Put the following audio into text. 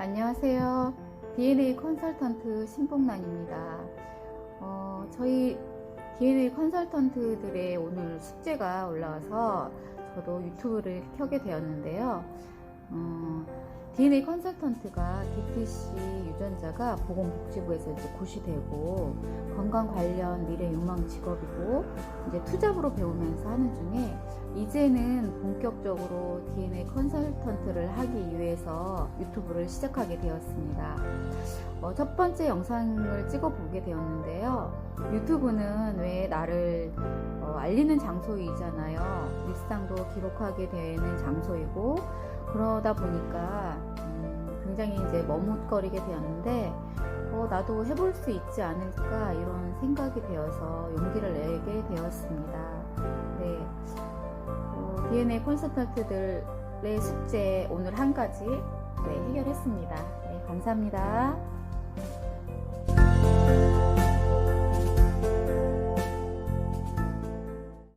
안녕하세요. DNA 컨설턴트 신봉란입니다. 어, 저희 DNA 컨설턴트들의 오늘 숙제가 올라와서 저도 유튜브를 켜게 되었는데요. 어, DNA 컨설턴트가 DTC 유전자가 보건복지부에서 이제 고시되고 건강 관련 미래 유망 직업이고 이제 투잡으로 배우면서 하는 중에 이제는 본격적으로 DNA 컨설턴트를 하기 위해서 유튜브를 시작하게 되었습니다. 어, 첫 번째 영상을 찍어보게 되었는데요. 유튜브는 왜 나를 어, 알리는 장소이잖아요. 일상도 기록하게 되는 장소이고 그러다 보니까 음, 굉장히 이제 머뭇거리게 되었는데 어, 나도 해볼 수 있지 않을까 이런 생각이 되어서 용기를 내게 되었습니다. 네. 어, DNA 콘서턴트들의 숙제 오늘 한 가지 네, 해결했습니다. 네, 감사합니다.